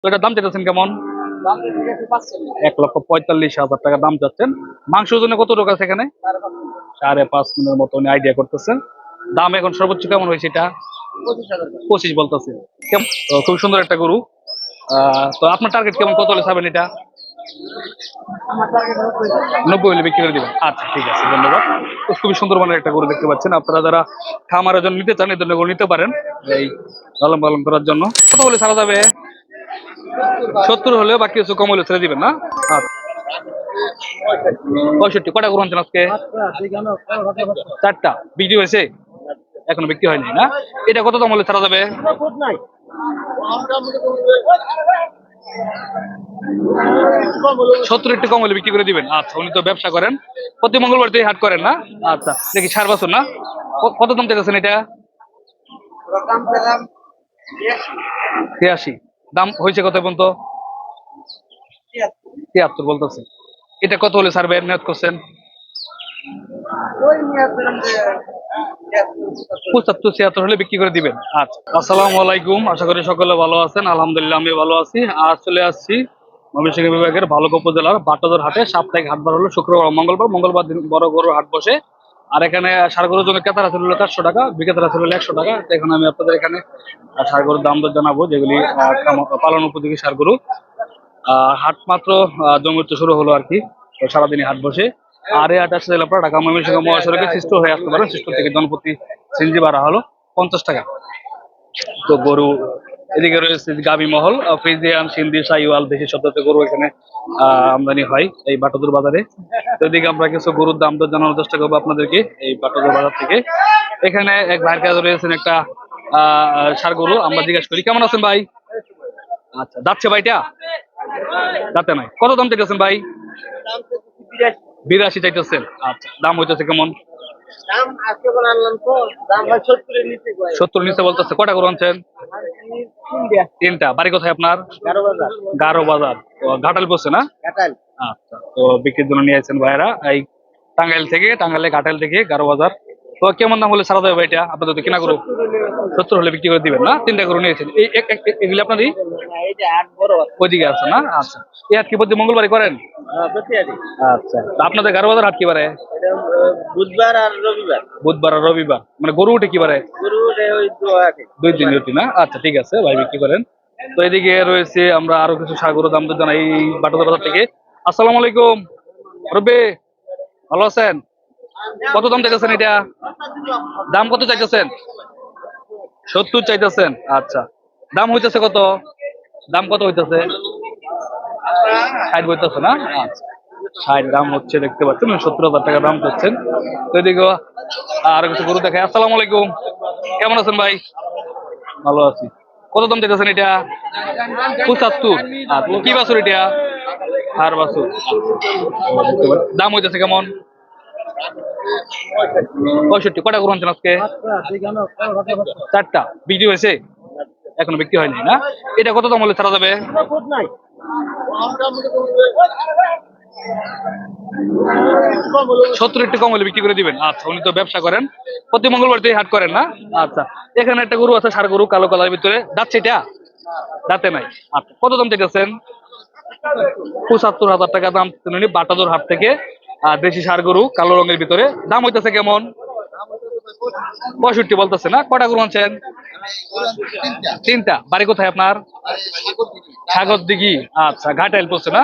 তো এটার দাম চাইতেছেন কেমন? এক লক্ষ পঁয়তাল্লিশ হাজার টাকা দাম চাচ্ছেন। মাংস ওজনে কত টাকা আছে এখানে? সাড়ে পাঁচ মিনিটের মতো উনি আইডিয়া করতেছেন। দাম এখন সর্বোচ্চ কেমন হয়েছে এটা? পঁচিশ বলতেছে। খুব সুন্দর একটা গরু। তো আপনার টার্গেট কেমন? কত হলে ছাবেন এটা? নব্বই হলে বিক্রি করে দিবেন। আচ্ছা ঠিক আছে ধন্যবাদ। তো খুবই সুন্দর মানের একটা গরু দেখতে পাচ্ছেন। আপনারা যারা খামারের জন্য নিতে চান এই ধরনের গরু নিতে পারেন। এই লালন পালন করার জন্য। কত হলে ছাড়া যাবে? সত্তর হলেও বাকি কিছু কম হলে ছেড়ে দিবেন, না? আচ্ছা। পঁয়ষট্টি কটা গরু আজকে? চারটা। বিক্রি হয়েছে? এখনও বিক্রি হয়নি না? এটা কত দাম হলে ছাড়া যাবে? সত্তর একটু কম হলে বিক্রি করে দিবেন। আচ্ছা উনি তো ব্যবসা করেন। প্রতি মঙ্গলবার হাট করেন, না? আচ্ছা দেখি সার বছর, না? কত দাম চাইতেছেন এটা? ছিয়াশি। দাম হয়েছে কত পর্যন্ত? তিয়াত্তর বলতেছে। এটা কত হলে সার নিয়োগ করছেন? পঁচাত্তর, ছিয়াত্তর হলে বিক্রি করে দিবেন। আচ্ছা আসসালামু আলাইকুম। আশা করি সকলে ভালো আছেন। আলহামদুলিল্লাহ আমি ভালো আছি। আজ চলে আসছি বিভাগের উপজেলার হাটে। সাপ্তাহিক হাটবার হলো শুক্রবার মঙ্গলবার। মঙ্গলবার দিন বড় গরুর হাট বসে। আর এখানে সার গরুর জন্য ক্রেতারা ছিল চারশো টাকা, বিক্রেতারা ছিল একশো টাকা। তো এখন আমি আপনাদের এখানে ষাঁড় গরুর দাম দর জানাব, যেগুলি পালন উপযোগী সার গরু। হাট মাত্র জমিতে শুরু হলো আর কি সারাদিনই হাট বসে। আর এই হাট আসলে আপনারা ঢাকা ময়মনসিংহ মহাসড়কে সৃষ্ট হয়ে আসতে পারেন। সৃষ্ট থেকে জনপ্রতি সিঞ্জি বাড়া হলো পঞ্চাশ টাকা। তো গরু এদিকে রয়েছে গাবি মহল ফ্রিজিয়ান সিন্ধি সাইওয়াল দেশি শব্দতে গরু এখানে আমদানি হয় এই বাটদুর বাজারে। তো এদিকে আমরা কিছু গরুর দাম তো জানানোর চেষ্টা করব আপনাদেরকে এই বাটদুর বাজার থেকে। এখানে এক ভাইয়ের কাছে রয়েছেন একটা আহ সার গরু আমরা জিজ্ঞেস করি কেমন আছেন ভাই? আচ্ছা যাচ্ছে ভাইটা যাতে নাই। কত দাম চাইতেছেন ভাই? বিরাশি চাইতেছেন। আচ্ছা দাম হইতেছে কেমন? সত্তর নিচে বলতেছে কটা গরু আনছেন? তিনটা। বাড়ি কোথায় আপনার? গারো বাজার। ঘাটাল বসছে না? আচ্ছা তো বিক্রির জন্য নিয়ে আসছেন ভাইয়েরা। এই টাঙ্গাইল থেকে টাঙ্গাইলে ঘাটাল থেকে গারো বাজার। তো কেমন দাম হলে ছাড়া যাবে এটা? আপনাদের তো কিনা করু সত্তর হলে বিক্রি করে দিবেন না? তিনটা গরু নিয়েছেন এগুলি আপনারই? ওইদিকে আছে না? আচ্ছা। এই হাট কি প্রতি মঙ্গলবারই করেন? আচ্ছা। আপনাদের গারো বাজার হাট কি বারে? বুধবার আর রবিবার। বুধবার আর রবিবার। মানে গরু উঠে কি বারে? গরু উঠে ওই দুই দিন না? আচ্ছা ঠিক আছে ভাই বিক্রি করেন। তো এদিকে রয়েছে আমরা আরও কিছু সাগর দাম তো জানাই বাজার থেকে। আসসালামু আলাইকুম। রবে ভালো আছেন? কত দাম চাইতেছেন এটা? দাম কত চাইতেছেন? সত্তর চাইতেছেন। আচ্ছা। দাম হইতেছে কত? দাম কত হইতেছে? ষাট হইতেছে না? ষাট দাম হচ্ছে দেখতে পাচ্ছেন সত্তর হাজার টাকা দাম করছেন। আরও কিছু গরু দেখায়। আসসালামু আলাইকুম। কেমন আছেন ভাই? ভালো আছি। কত দাম চাইতেছেন এটা? পঁচাত্তর। কি বাছুর এটা? হার বাছুর। দাম হইতেছে কেমন? পঁয়ষট্টি। কটা গরু আনছেন আজকে? চারটা। বিক্রি হয়েছে? এখনও বিক্রি হয়নি, না? এটা কত দাম হলে ছাড়া যাবে? সত্তর একটু কম হলে বিক্রি করে দিবেন। আচ্ছা উনি তো ব্যবসা করেন। প্রতি মঙ্গলবার হাট করেন না? আচ্ছা এখানে একটা গরু আছে, সার গরু, কালো কালার ভিতরে। যাচ্ছে এটা? দাঁতে নাই। আচ্ছা কত দাম চাইতেছেন? পঁচাত্তর হাজার টাকা দাম উনি, বাটাদোর হাট থেকে। আর দেশি সার গরু, কালো রঙের ভিতরে। দাম হইতেছে কেমন? পঁয়ষট্টি বলতেছে না? কটা গরু আনছেন? তিনটা। বাড়ি কোথায় আপনার? সাগর দিঘি আচ্ছা ঘাটাইল পড়ছে না?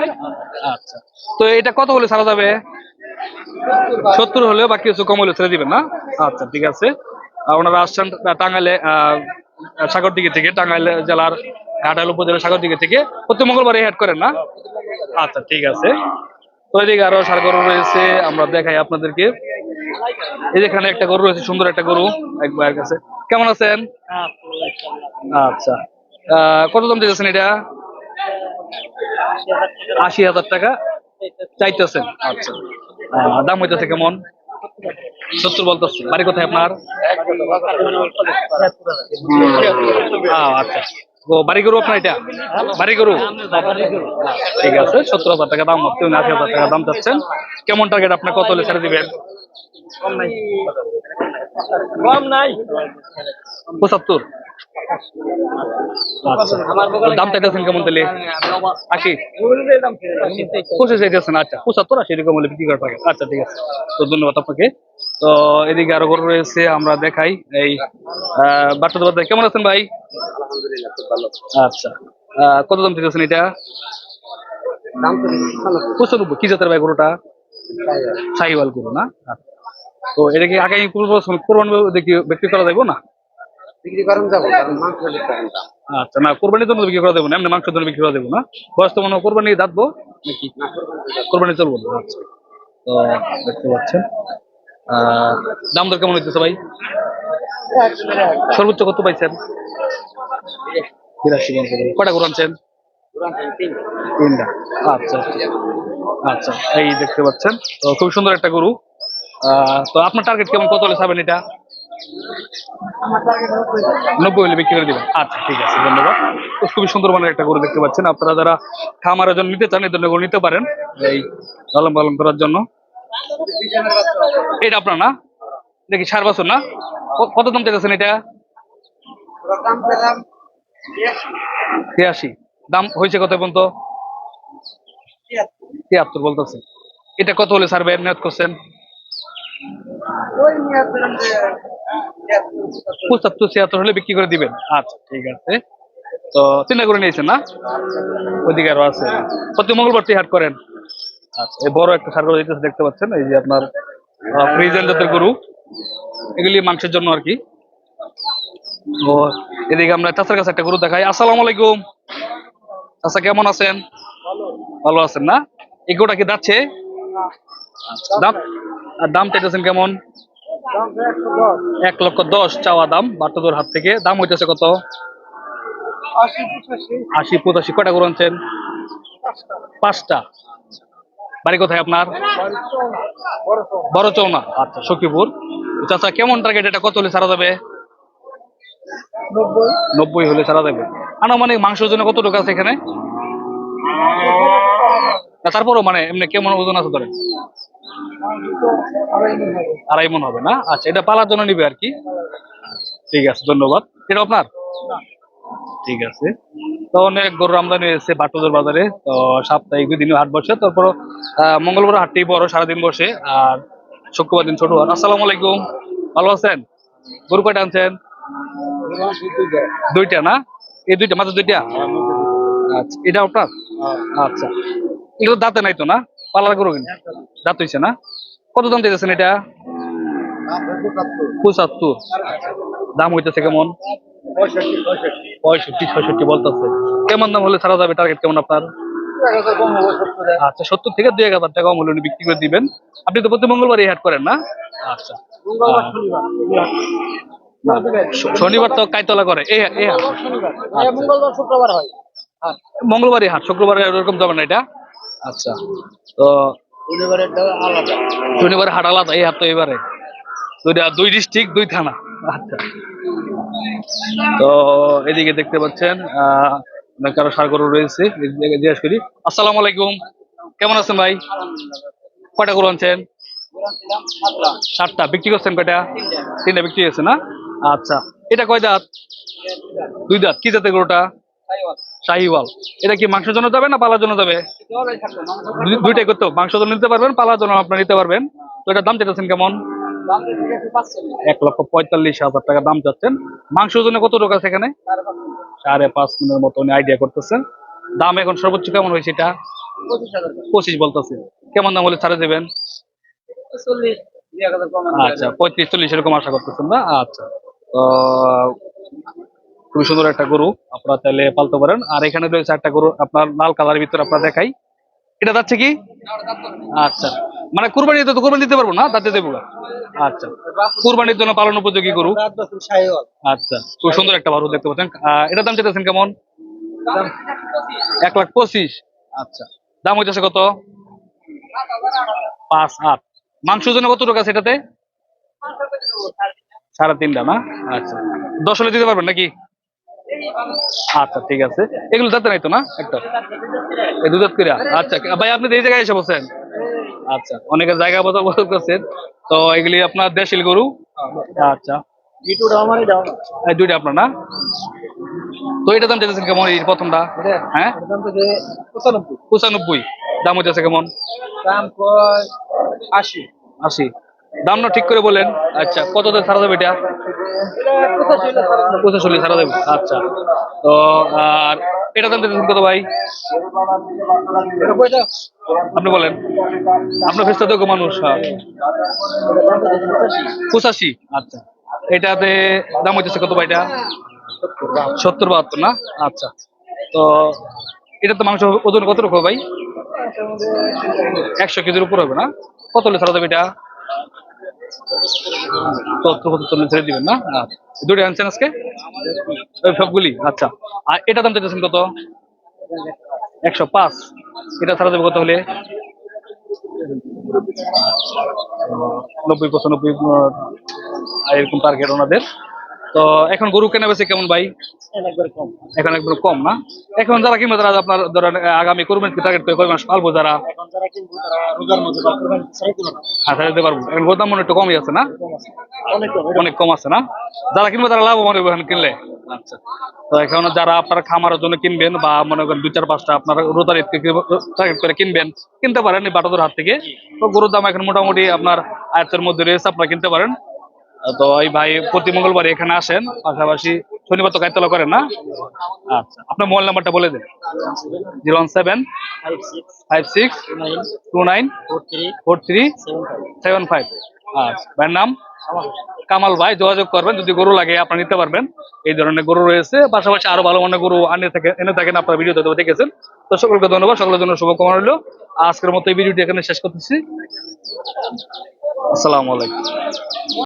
আচ্ছা। তো এটা কত হলে ছাড়া যাবে? সত্তর হলেও বাকি কিছু কম হলে ছেড়ে দিবেন না? আচ্ছা ঠিক আছে। ওনারা আসছেন টাঙ্গাইলে আহ, সাগরদিঘি থেকে টাঙ্গাইল জেলার ঘাটাইল উপজেলার সাগরদিঘি থেকে। প্রতি মঙ্গলবার হেড করেন না? আচ্ছা ঠিক আছে। তো এদিকে আরও সার গরু রয়েছে আমরা দেখাই আপনাদেরকে। এই যে এখানে একটা গরু রয়েছে, সুন্দর একটা গরু, এক ভাইয়ের কাছে। কেমন আছেন? আচ্ছা। কত দাম দিতেছেন এটা? আশি হাজার টাকা। চাইতেছেন। আচ্ছা। দাম হইতেছে কেমন? সত্তর বলতেছে। বাড়ি কোথায় আপনার? আচ্ছা। ও, বাড়ি গরু আপনার এটা? গরু? ঠিক আছে। সত্তর হাজার টাকা দাম আশি হাজার টাকা দাম কেমন টার্গেট আপনার? কত হলে ছেড়ে দিবেন? কম নাই। পঁচাত্তর। আচ্ছা দাম চাইতেছেন কেমন তাহলে আশি। পঁচিশ চাইতেছেন আচ্ছা। পঁচাত্তর আশি এরকম হলে বিক্রি করা থাকে আচ্ছা ঠিক আছে। তো ধন্যবাদ আপনাকে। তো এদিকে আরও গরু রয়েছে আমরা দেখাই এই বাচ্চা বাচ্চা কেমন আছেন ভাই? আলহামদুলিল্লাহ খুব ভালো। আচ্ছা। আহ, কত দাম চাইতেছেন এটা? দাম পঁচানব্বই। কি জাতের ভাই গরুটা? সাহিওয়াল। গরু না? আচ্ছা। তো এটা কি আগামী কোরবানি দেখি বিক্রি করা যাবে না? বিক্রি করেন যাব মাংস নিতে হবে দাম আচ্ছা না কোরবানির জন্য বিক্রি করা দেবো না এমনি মাংসের জন্য বিক্রি করা দেবো না। বয়স তো মনে কোরবানি দাঁতবো নাকি? কোরবানি চলবো না আচ্ছা। তো দেখতে পাচ্ছেন। দাম দর কেমন হইতেছে ভাই? সর্বোচ্চ কত পাইছেন? বিরাশি কটা গরু আনছেন? তিনটা। আচ্ছা আচ্ছা। আচ্ছা এই দেখতে পাচ্ছেন। তো খুব সুন্দর একটা গরু। তো আপনার টার্গেট কেমন? কত হলে ছাবেন এটা? নব্বই হলে বিক্রি করে দিবেন। আচ্ছা ঠিক আছে, ধন্যবাদ। তো খুবই একটা গরু দেখতে পাচ্ছেন। আপনারা যারা নিতে চান গরু নিতে পারেন। এই করার জন্য। এটা আপনার না? দেখি, সার বছর না? কত দাম এটা? দাম হয়েছে কত তিয়াত্তর বলতেছে। এটা কত হলে ছাড়বেন? নিয়ত করছেন? বিক্রি করে দিবেন। আচ্ছা ঠিক আছে। তো চিন্তা করে নিয়েছেন না? ওইদিকে আরও আছে। প্রতি মঙ্গলবার হাট করেন। আচ্ছা বড় একটা সার দেখতে পাচ্ছেন? এই যে আপনার ফ্রিজেন জাতের গরু। এগুলি মাংসের জন্য আর কি। ও, এদিকে আমরা চাচার কাছে একটা গরু দেখাই। আসসালামু আলাইকুম। চাচা কেমন আছেন? ভালো। আছেন না? এই গরুটা কি যাচ্ছে দাম আর দাম চাইতেছেন কেমন? এক লক্ষ দশ চাওয়া দাম বাট্টদর হাত থেকে। দাম হইতেছে কত? আশি পঁচাশি। কটা গরু আনছেন? পাঁচটা। বাড়ি কোথায় আপনার? বড় চৌনা আচ্ছা সখীপুর। চাচা, কেমন টার্গেট এটা কত হলে সারা যাবে? নব্বই হলে ছাড়া যাবে। আনুমানিক মাংসের জন্য কত টাকা আছে এখানে? তারপরও মানে এমনি কেমন ওজন আছে ধরেন? আড়াই মন হবে না? আচ্ছা এটা পালার জন্য নিবে আর কি? ঠিক আছে ধন্যবাদ। এটা আপনার? ঠিক আছে। তো অনেক গরুর আমদানি হয়েছে বাটুদের বাজারে। তো সাপ্তাহিক দুই দিন হাট বসে তারপর মঙ্গলবার হাটটি বড় সারাদিন বসে আর শুক্রবার দিন ছোট হাট। আসসালামু আলাইকুম। ভালো আছেন? গরু কয়টা আনছেন? দুইটা না? এই দুইটা মাত্র দুইটা? আচ্ছা এটা আপনার? আচ্ছা। এগুলো দাঁতে নাই তো না? পালার গরু কিনা দাঁত হইছে না? কত দাম দিতেছেন এটা? পঁচাত্তর। দাম হইতেছে কেমন? পঁয়ষট্টি ছয়ষট্টি। বলতেছে। কেমন দাম হলে ছাড়া যাবে? টার্গেট কেমন আপনার? আচ্ছা সত্তর থেকে দুই এক হাজার টাকা কম হলে উনি বিক্রি করে দিবেন। আপনি তো প্রতি মঙ্গলবার হাট করেন না? আচ্ছা। শ- শনিবার। তো কাইতলা করে। এই এই হাট। মঙ্গলবার শুক্রবার হয় মঙ্গলবারই হাট শুক্রবারে এরকম যাবে না এটা? আচ্ছা। তো শনিবারেরটা আলাদা। শনিবারে হাট আলাদা এই হাট তো এবারে। দুইটা দুই ডিস্ট্রিক্ট দুই থানা। আচ্ছা। তো এদিকে দেখতে পাচ্ছেন অনেক আরও রয়েছে জিজ্ঞেস করি। আসসালামু আলাইকুম। কেমন আছেন ভাই? কয়টা গরু আনছেন? সাতটা। বিক্রি করছেন কয়টা? তিনটা বিক্রি হয়েছে না? আচ্ছা। এটা কয় দাঁত? দুই দাঁত। কি জাতের গরুটা? শাহিওয়াল। এটা কি মাংসের জন্য যাবে না পালার জন্য যাবে? দুইটাই করতে। মাংসের জন্য নিতে পারবেন, পালার জন্য আপনার নিতে পারবেন। তো এটার দাম চাইতেছেন কেমন? এক লক্ষ পঁয়তাল্লিশ হাজার টাকা দাম চাচ্ছেন। মাংসের জন্য কত টাকা এখানে? সাড়ে পাঁচ মিনিটের মতো উনি আইডিয়া করতেছেন। দাম এখন সর্বোচ্চ কেমন হয়েছে এটা? পঁচিশ বলতেছে। কেমন দাম হলে ছাড়ে দেবেন? আচ্ছা পঁয়ত্রিশ চল্লিশ এরকম আশা করতেছেন না? আচ্ছা। তো খুবই সুন্দর একটা গরু, আপনারা তাহলে পালতে পারেন। আর এখানে রয়েছে একটা গরু, আপনার লাল কালারের ভিতরে আপনার দেখাই। এটা যাচ্ছে কি? আচ্ছা। মানে কুরবানি তো কুরবানি দিতে পারব না? তাতে দেবো আচ্ছা। কুরবানির জন্য পালন উপযোগী গরু। আচ্ছা। খুব সুন্দর একটা গরু দেখতে পাচ্ছেন। এটার দাম চাইতেছেন কেমন? এক লাখ পঁচিশ। আচ্ছা। দাম হইতেছে কত? পাঁচ আট। মাংসের জন্য কত টাকা আছে এটাতে? সাড়ে তিনটা না? আচ্ছা। দশ হলে দিতে পারবেন নাকি? আচ্ছা ঠিক আছে। এগুলো যাতে নাই তো না? একটা? এই দুধ করে আচ্ছা ভাই আপনি এই জায়গায় এসে বসেন। আচ্ছা অনেকের জায়গা বদল বদল করছেন তো এগুলি আপনার দেশিল গরু। আচ্ছা। দুইটা আপনার না? তো এটা দাম চাইতেছেন কেমন? এই প্রথমটা? হ্যাঁ? দাম থেকে পঁচানব্বই। পঁচানব্বই। দাম হইতেছে কেমন? দাম কয় আশি। আশি। দাম না ঠিক করে বলেন। আচ্ছা কত দিয়ে ছাড়া দেবে এটা? পঁচাশি চল্লিশ ছাড়া দেবে। আচ্ছা। তো, আর এটা দাম চাইতেছেন কত ভাই? আপনি বলেন। আপনার ফেসটা তো মানুষ হ্যাঁ। পঁচাশি। আচ্ছা। এটাতে দাম হইতেছে কত ভাই এটা? সত্তর বাহাত্তর, না? আচ্ছা। তো, এটা তো মাংস ওজন কত রকম ভাই? একশো কেজির উপর হবে না? কত হলে ছাড়া দেবে এটা? ছেড়ে দিবেন না? আচ্ছা। দুটো আনছেন আজকে? ওই সবগুলি? আচ্ছা। আর এটা দাম চাইতেছেন কত? একশো পাঁচ। এটা ছাড়া দেবে কত হলে? নব্বই পঁচানব্বই এরকম টার্গেট ওনাদের। তো এখন গরু কেনা বেছে কেমন ভাই। এখন একবার কম। না? এখন যারা কিনবে তারা আপনার ধরেন আগামী করবেন টার্গেট করে? কয় মাস পালবো যারা? হাতে দিতে পারব গোদাম মনে একটু কমই আছে না? অনেক কম। আছে না? যারা কিনবে তারা লাভবান হবে কিনলে। আচ্ছা। তো এখন যারা আপনার খামারের জন্য কিনবেন বা মনে করেন দুই চার পাঁচটা আপনার রোজার টার্গেট করে কিনবেন, কিনতে পারেন এই বাটাদোর হাত থেকে। তো গরুর দাম এখন মোটামুটি আপনার আয়ত্তের মধ্যে রয়েছে, আপনারা কিনতে পারেন। তো এই ভাই প্রতি মঙ্গলবার এখানে আসেন। পাশাপাশি শনিবার তো গাইতলা করেন না? আচ্ছা আপনার মোবাইল নাম্বারটা বলে দেন। Zero one seven, five six, two nine, four three, seven five. আচ্ছা ভাইয়ের নাম? কামাল ভাই, যোগাযোগ করবেন, যদি গরু লাগে আপনারা নিতে পারবেন। এই ধরনের গরু রয়েছে, পাশাপাশি আরও ভালো মানের গরু আনে থাকে, এনে থাকেন আপনারা ভিডিও দেখেছেন। তো সকলকে ধন্যবাদ, সকলের জন্য শুভকামনা রইল। আজকের মতো এই ভিডিওটি এখানে শেষ করতেছি। আসসালামু আলাইকুম।